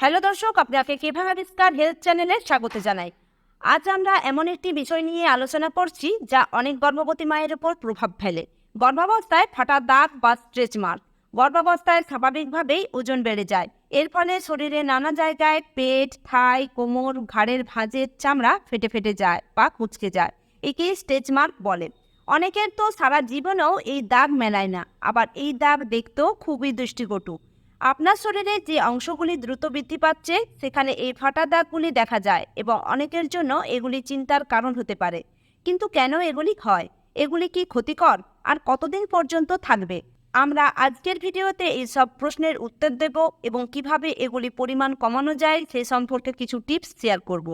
Hello দর্শক আপনাকে কীভাবে আবিষ্কার হেলথ চ্যানেলে স্বাগত জানাই। আজ আমরা এমন একটি বিষয় নিয়ে আলোচনা করছি যা অনেক গর্ভবতী মায়ের উপর প্রভাব ফেলে। গর্ভাবস্থায় ফাটা দাগ বা স্ট্রেচ মার্ক গর্ভাবস্থায় স্বাভাবিকভাবেই ওজন বেড়ে যায়। এর ফলে শরীরে নানা জায়গায় পেট থাই কোমর, ঘাড়ের ভাঁজের চামড়া ফেটে ফেটে যায় বা কুচকে যায়, একে স্ট্রেচ মার্ক বলে। অনেকের তো সারা জীবনেও এই দাগ মেলায় না, আবার এই দাগ দেখতেও খুবই দৃষ্টিকটু। আপনার শরীরে যে অংশগুলি দ্রুত বৃদ্ধি পাচ্ছে, সেখানে এই ফাটা দাগগুলি দেখা যায় এবং অনেকের জন্য এগুলি চিন্তার কারণ হতে পারে। কিন্তু কেন এগুলি হয়? এগুলি কি ক্ষতিকর? আর কতদিন পর্যন্ত থাকবে? আমরা আজকের ভিডিওতে এই সব প্রশ্নের উত্তর দেব এবং কীভাবে এগুলি পরিমাণ কমানো যায় সে সম্পর্কে কিছু টিপস শেয়ার করব।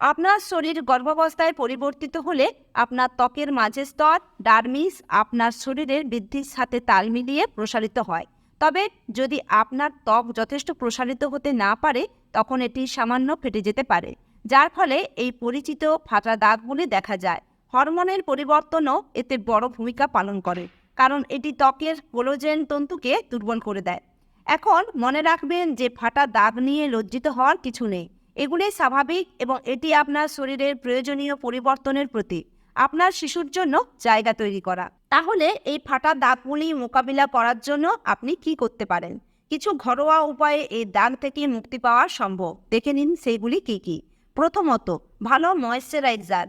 আপনার শরীর গর্ভাবস্থায় পরিবর্তিত হলে আপনার ত্বকের মাঝের স্তর, ডার্মিস আপনার শরীরের বৃদ্ধির সাথে তাল মিলিয়ে প্রসারিত হয়। তবে যদি আপনার ত্বক যথেষ্ট প্রসারিত হতে না পারে, তখন এটি সামান্য ফেটে যেতে পারে, যার ফলে এই পরিচিত ফাটা দাগগুলি দেখা যায়। হরমোনের পরিবর্তনও এতে বড় ভূমিকা পালন করে, কারণ এটি ত্বকের কোলোজেন তন্তুকে দুর্বল করে দেয়। এখন মনে রাখবেন যে ফাটা দাগ নিয়ে লজ্জিত হওয়ার কিছু নেই। এগুলি স্বাভাবিক এবং এটি আপনার শরীরের প্রয়োজনীয় পরিবর্তনের প্রতীক। আপনার শিশুর জন্য জায়গা তৈরি করা। তাহলে এই ফাটা দাগগুলি মোকাবিলা করার জন্য আপনি কি করতে পারেন? কিছু ঘরোয়া উপায়ে এই দাগ থেকে মুক্তি পাওয়া সম্ভব। দেখে নিন সেইগুলি কি কি। প্রথমত, ভালো ময়েশ্চারাইজার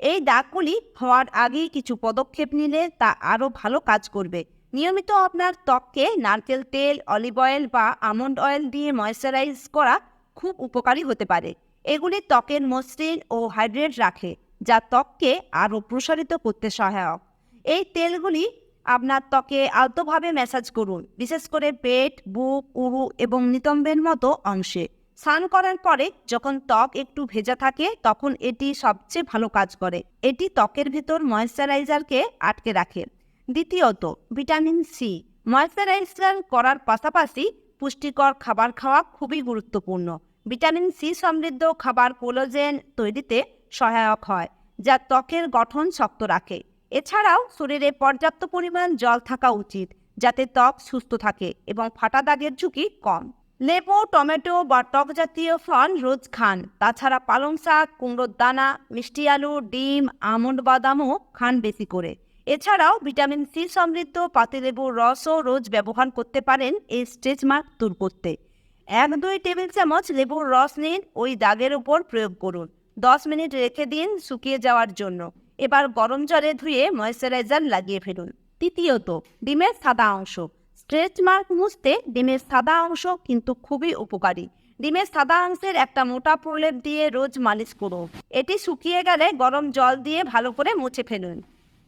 এই দাগগুলি হওয়ার আগেই কিছু পদক্ষেপ নিলে তা আরও ভালো কাজ করবে। নিয়মিত আপনার ত্বককে নারকেল তেল অলিভ অয়েল বা আমন্ড অয়েল দিয়ে ময়েশ্চারাইজ করা খুব উপকারী হতে পারে। এগুলি ত্বকের মসৃণ ও হাইড্রেট রাখে। যা ত্বককে আরও প্রসারিত করতে সহায়ক। এই তেলগুলি আপনার ত্বকে আলতোভাবে ম্যাসাজ করুন, বিশেষ করে পেট, বুক, উরু এবং নিতম্বের মতো অংশে। স্নান করার পরে যখন ত্বক একটু ভেজা থাকে, তখন এটি সবচেয়ে ভালো কাজ করে। এটি ত্বকের ভেতর ময়েশ্চারাইজারকে আটকে রাখে। দ্বিতীয়ত, ভিটামিন সি। ময়েশ্চারাইজার করার পাশাপাশি পুষ্টিকর খাবার খাওয়া খুবই গুরুত্বপূর্ণ। ভিটামিন সি সমৃদ্ধ খাবার কোলোজেন তৈরিতে সহায়ক হয়, যা ত্বকের গঠন শক্ত রাখে। এছাড়াও শরীরে পর্যাপ্ত পরিমাণ জল থাকা উচিত, যাতে ত্বক সুস্থ থাকে এবং ফাটা দাগের ঝুঁকি কম। লেবু, টমেটো বা টক জাতীয় ফল রোজ খান। তাছাড়া পালং শাক, কুমড়োর দানা, মিষ্টি আলু, ডিম, আমন্ড বাদামও খান বেশি করে। এছাড়াও ভিটামিন সি সমৃদ্ধ পাতিলেবুর রসও রোজ ব্যবহার করতে পারেন এই স্ট্রেচ মার্ক দূর করতে। এক দুই টেবিল চামচ লেবুর রস নিন, ওই দাগের উপর প্রয়োগ করুন। দশ মিনিট রেখে দিন শুকিয়ে যাওয়ার জন্য। এবার গরম জলে ধুয়ে ময়েশ্চারাইজার লাগিয়ে ফেলুন। তৃতীয়ত, ডিমের সাদা অংশ। স্ট্রেচ মার্ক মুছতে ডিমের সাদা অংশ কিন্তু খুবই উপকারী। ডিমের সাদা অংশের একটা মোটা প্রলেপ দিয়ে রোজ মালিশ করুন। এটি শুকিয়ে গেলে গরম জল দিয়ে ভালো করে মুছে ফেলুন।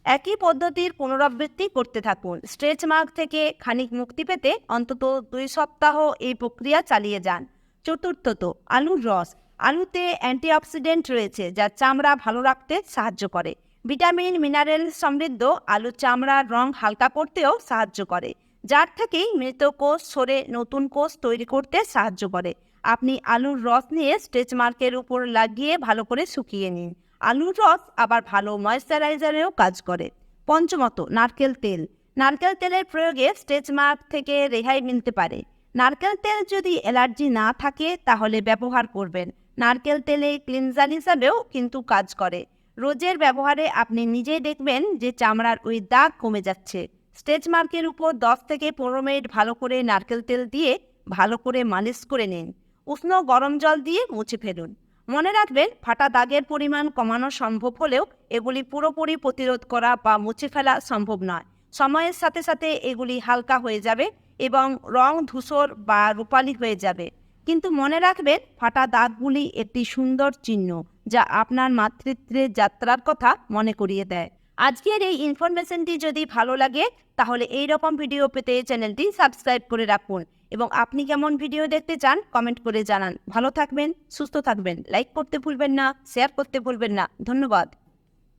একই পদ্ধতির পুনরাবৃত্তি করতে থাকুন। স্ট্রেচ মার্ক থেকে খানিক মুক্তি পেতে অন্তত দুই সপ্তাহ এই প্রক্রিয়া চালিয়ে যান। চতুর্থত, আলুর রস। আলুতে অ্যান্টিঅক্সিডেন্ট রয়েছে, যা চামড়া ভালো রাখতে সাহায্য করে। ভিটামিন, মিনারেল সমৃদ্ধ আলু চামড়ার রং হালকা করতেও সাহায্য করে, যার থেকেই মৃত কোষ সরে নতুন কোষ তৈরি করতে সাহায্য করে। আপনি আলুর রস নিয়ে স্ট্রেচ মার্কের উপর লাগিয়ে ভালো করে শুকিয়ে নিন। আলুর রস আবার ভালো ময়েশ্চারাইজারেও কাজ করে। পঞ্চমত, নারকেল তেল। নারকেল তেলের প্রয়োগে স্ট্রেচ মার্ক থেকে রেহাই মিলতে পারে। নারকেল তেল যদি অ্যালার্জি না থাকে, তাহলে ব্যবহার করবেন। নারকেল তেলে ক্লিনজার হিসাবেও কিন্তু কাজ করে। রোজের ব্যবহারে আপনি নিজেই দেখবেন যে চামড়ার ওই দাগ কমে যাচ্ছে। স্টেজ মার্কের উপর দশ থেকে পনেরো মিনিট ভালো করে নারকেল তেল দিয়ে ভালো করে মালিশ করে নিন। উষ্ণ গরম জল দিয়ে মুছে ফেলুন। মনে রাখবেন, ফাটা দাগের পরিমাণ কমানো সম্ভব হলেও এগুলি পুরোপুরি প্রতিরোধ করা বা মুছে ফেলা সম্ভব নয়। সময়ের সাথে সাথে এগুলি হালকা হয়ে যাবে এবং রং ধূসর বা রূপালি হয়ে যাবে। কিন্তু মনে রাখবেন, ফাটা দাগগুলি একটি সুন্দর চিহ্ন যা আপনার মাতৃত্বের যাত্রার কথা মনে করিয়ে দেয়। আজকের এই ইনফরমেশনটি যদি ভালো লাগে, তাহলে এই রকম ভিডিও পেতে চ্যানেলটি সাবস্ক্রাইব করে রাখুন এবং আপনি কেমন ভিডিও দেখতে চান কমেন্ট করে জানান। ভালো থাকবেন, সুস্থ থাকবেন। লাইক করতে ভুলবেন না শেয়ার করতে ভুলবেন না। ধন্যবাদ।